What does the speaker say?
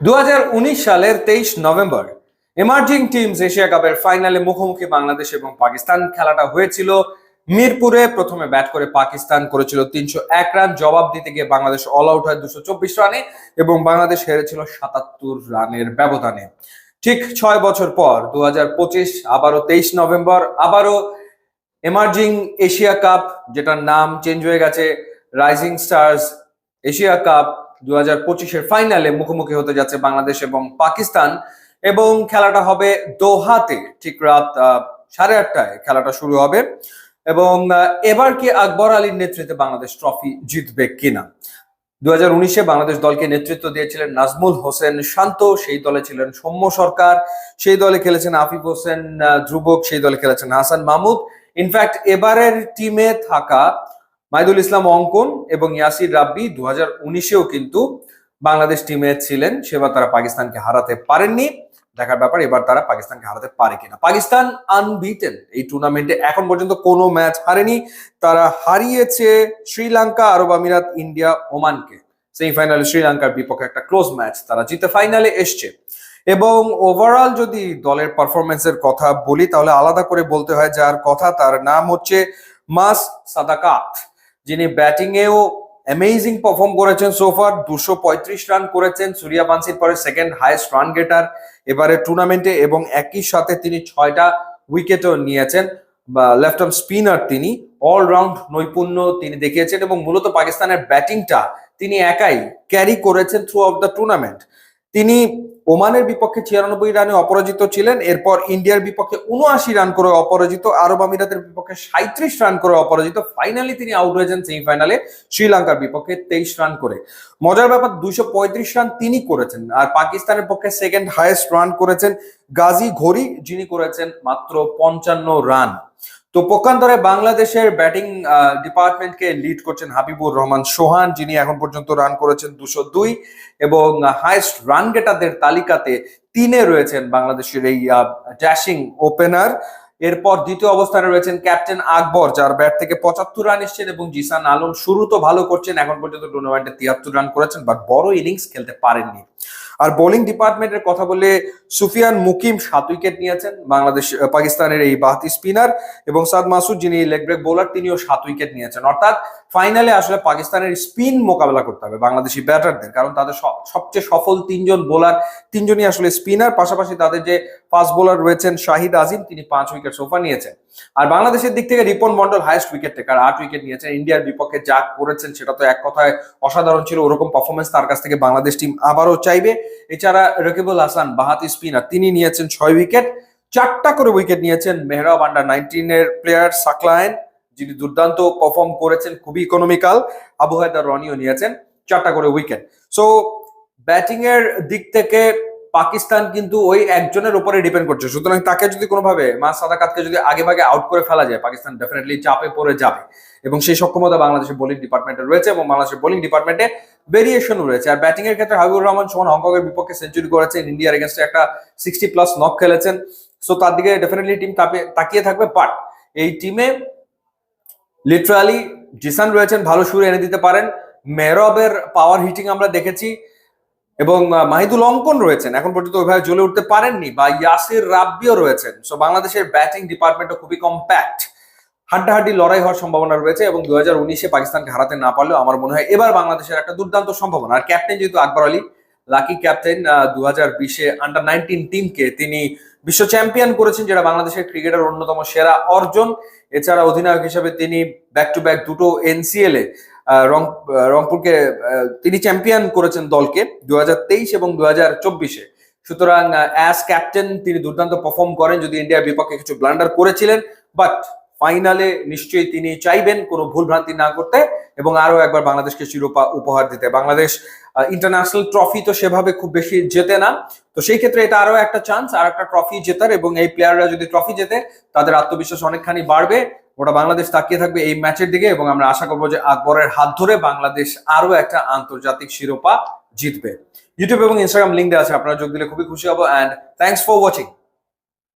দু হাজার উনিশ সালের তেইশ নভেম্বর এমার্জিং টিমস এশিয়া কাপের ফাইনালে মুখোমুখি বাংলাদেশ এবং পাকিস্তান খেলাটা হয়েছিল। মিরপুরে প্রথমে ব্যাট করে পাকিস্তান করেছিল তিনশো এক রান জবাব দিতে গিয়ে বাংলাদেশ অল আউট হয় দুশো চব্বিশ রানে এবং বাংলাদেশ হেরেছিল সাতাত্তর রানের ব্যবধানে। ঠিক ছয় বছর পর দু পঁচিশ, আবারও তেইশ নভেম্বর, আবারও এমার্জিং এশিয়া কাপ যেটার নাম চেঞ্জ হয়ে গেছে রাইজিং স্টার্স এশিয়া কাপ দু হাজার ফাইনালে মুখোমুখি হতে যাচ্ছে বাংলাদেশ এবং পাকিস্তান এবং খেলাটা হবে দোহাতে। ঠিক রাত সাড়ে আটটায় খেলাটা শুরু হবে এবং এবার কি আকবর আলীর নেতৃত্বে বাংলাদেশ ট্রফি জিতবে কিনা? দু হাজার উনিশে বাংলাদেশ দলকে নেতৃত্ব দিয়েছিলেন নাজমুল হোসেন শান্ত, সেই দলে ছিলেন সৌম্য সরকার, সেই দলে খেলেছেন আফিফ হোসেন ধ্রুবক, সেই দলে খেলেছেন হাসান মাহমুদ। ইনফ্যাক্ট এবারের টিমে থাকা মাইদুল ইসলাম অঙ্কন এবং ইয়াসির রাব্বি দু হাজার উনিশেও কিন্তু বাংলাদেশ টিমে ছিলেন। সেবার তারা পাকিস্তানকে হারাতে পারেননি। দেখার ব্যাপার, এবার তারা পাকিস্তানকে হারাতে পারে কিনা। পাকিস্তান আনবিটেন এই টুর্নামেন্টে এখন পর্যন্ত কোনো ম্যাচ হারেনি। তারা হারিয়েছে শ্রীলঙ্কা, আরব আমিরাত, ইন্ডিয়া, ওমানকে। সেমিফাইনালে শ্রীলঙ্কার বিপক্ষে একটা ক্লোজ ম্যাচ তারা জিতে ফাইনালে এসছে। এবং ওভারঅল যদি দলের পারফরমেন্সের কথা বলি, তাহলে আলাদা করে বলতে হয়, যার কথা তার নাম হচ্ছে মাস সাদাকাত। যিনি ব্যাটিং এও অ্যামেজিং পারফর্ম করেছেন সোফার দুশো পঁয়ত্রিশ রান করেছেন সূর্যা বানসির পরে সেকেন্ড হাইয়েস্ট রান গেটার এবারে টুর্নামেন্টে এবং একই সাথে তিনি ছয়টা উইকেটও নিয়েছেন। বা লেফট আর্ম স্পিনার তিনি। অলরাউন্ড নৈপুণ্য তিনি দেখিয়েছেন এবং মূলত পাকিস্তানের ব্যাটিংটা তিনি একাই ক্যারি করেছেন থ্রু আউট দ্য টুর্নামেন্ট তিনি ওমানের বিপক্ষে ছিয়ানব্বই রানে অপরাজিত ছিলেন, এরপর ইন্ডিয়ার বিপক্ষে উনআশি রান করে অপরাজিত, আরব আমিরাতের বিপক্ষে সাঁত্রিশ রান করে অপরাজিত, ফাইনালি তিনি আউট হয়েছেন সেমিফাইনালে, শ্রীলঙ্কার বিপক্ষে তেইশ রান করে। মজার ব্যাপার, দুইশো পঁয়ত্রিশ রান তিনি করেছেন, আর পাকিস্তানের পক্ষে সেকেন্ড হায়েস্ট রান করেছেন গাজী ঘড়ি, যিনি করেছেন মাত্র পঞ্চান্ন রান। তো পক্ষান্তরে বাংলাদেশের ব্যাটিং ডিপার্টমেন্টকে লিড করছেন হাবিবুর রহমান সোহান, যিনি এখন পর্যন্ত রান করেছেন দুশো দুই এবং হাইস্ট রান গেটারদের তালিকাতে তিনে রয়েছেন বাংলাদেশের এই ড্যাশিং ওপেনার এরপর দ্বিতীয় অবস্থানে রয়েছেন ক্যাপ্টেন আকবর, যার ব্যাট থেকে পঁচাত্তর রান এসছেন এবং জিসান আলম শুরু তো ভালো করছেন, এখন পর্যন্ত টুর্নামেন্টে তিয়াত্তর রান করেছেন বাট বড় ইনিংস খেলতে পারেননি। আর বোলিং ডিপার্টমেন্টের কথা বলে সুফিয়ান মুকিম সাত উইকেট নিয়েছেন বাংলাদেশ পাকিস্তানের এই বাহাতি স্পিনার এবং সাদ মাসুদ যিনি লেগ ব্রেক বোলার তিনিও সাত উইকেট নিয়েছেন। অর্থাৎ ফাইনালে আসলে পাকিস্তানের স্পিন মোকাবেলা করতে হবে বাংলাদেশি ব্যাটারদের, কারণ তাদের সব- সবচেয়ে সফল তিনজন বোলার তিনজনই আসলে স্পিনার পাশাপাশি তাদের যে ফাস্ট বোলার রয়েছেন শাহিদ আজিম, তিনি পাঁচ উইকেট সোফা নিয়েছেন। আর বাংলাদেশের দিক থেকে Ripon Mondal highest wicket taker আট উইকেট নিয়েছেন। ইন্ডিয়ার বিপক্ষে যা করেছেন সেটা তো এক কথায় অসাধারণ ছিল। ওরকম পারফরমেন্স তার কাছ থেকে বাংলাদেশ টিম আবারও চাইবে। এছাড়া রকিবুল হাসান, বাহাতি স্পিনার তিনি নিয়েছেন ছয় উইকেট চারটা করে উইকেট নিয়েছেন মেহরাব আন্ডার নাইনটিনের প্লেয়ার সাকলায়ন, যিনি দুর্দান্ত পারফর্ম করেছেন, খুবই ইকোনমিক্যাল আবু হায়দার রনিও নিয়েছেন, চারটা করে উইকেট সো ব্যাটিং এর দিক থেকে পাকিস্তান কিন্তু ওই একজনের উপরে ডিপেন্ড করছে। সুতরাং তাকে যদি কোনোভাবে মা সাদাকাতকে যদি আগে ভাগে আউট করে ফেলা যায়, পাকিস্তান ডেফিনেটলি চাপে পড়ে যাবে। এবং সেই সক্ষমতা বাংলাদেশের বোলিং ডিপার্টমেন্টে রয়েছে এবং বাংলাদেশের বোলিং ডিপার্টমেন্টে ভেরিয়েশন রয়েছে। আর ব্যাটিং এর ক্ষেত্রে হাবিবুর রহমান সোহান হংকং এর বিপক্ষে সেঞ্চুরি করেছেন ইন্ডিয়ার এগেনস্টে একটা সিক্সটি প্লাস নক খেলেছেন। সো তার দিকে ডেফিনেটলি টিম তাকিয়ে থাকবে। বাট এই টিমে লিটারালি জিসান রয়েছেন, ভালো সুর এনে দিতে পারেন। মেহরবের পাওয়ার হিটিং আমরা দেখেছি। এবং মাহিদুল অঙ্কন রয়েছেন। এখন পর্যন্ত ওইভাবে জ্বলে উঠতে পারেননি বা ইয়াসির রাব্বিও রয়েছেন। সো বাংলাদেশের ব্যাটিং ডিপার্টমেন্টও খুবই কম্প্যাক্ট হাড্ডাহাড্ডি লড়াই হওয়ার সম্ভাবনা রয়েছে এবং দু হাজার উনিশে পাকিস্তানকে হারাতে না পারলেও আমার মনে হয় এবার বাংলাদেশের একটা দুর্দান্ত সম্ভাবনা। আর ক্যাপ্টেন যেহেতু আকবর আলী লাকি ক্যাপ্টেন দু হাজার বিশে আন্ডার নাইনটিন টিমকে তিনি বিশ্ব চ্যাম্পিয়ন করেছেন, যেটা বাংলাদেশের ক্রিকেটের অন্যতম সেরা অর্জন। এছাড়া অধিনায়ক হিসেবে তিনি ব্যাক টু ব্যাক দুটো এনসিএল এ রং রংপুরকে তিনি চ্যাম্পিয়ন করেছেন দলকে দু হাজার তেইশ এবং দু চব্বিশে। সুতরাং অ্যাজ ক্যাপ্টেন তিনি দুর্দান্ত পারফর্ম করেন যদি ইন্ডিয়ার বিপক্ষে কিছু ব্লান্ডার করেছিলেন বাট ফাইনালে নিশ্চয়ই তিনি চাইবেন কোনো ভুলভ্রান্তি না করতে। এবং আরও একবার বাংলাদেশকে শিরোপা উপহার দিতে। বাংলাদেশ ইন্টারন্যাশনাল ট্রফি তো সেভাবে খুব বেশি জেতে না। তো সেই ক্ষেত্রে এটা আরও একটা চান্স আর একটা ট্রফি জেতার এবং এই প্লেয়াররা যদি ট্রফি জেতে, তাদের আত্মবিশ্বাস অনেকখানি বাড়বে। ওটা বাংলাদেশ তাকিয়ে থাকবে এই ম্যাচের দিকে এবং আমরা আশা করব যে আকবরের হাত ধরে বাংলাদেশ আরও একটা আন্তর্জাতিক শিরোপা জিতবে। ইউটিউব এবং ইনস্টাগ্রাম লিঙ্ক দেওয়া আছে, আপনারা যোগ দিলে খুবই খুশি হব। And thanks for watching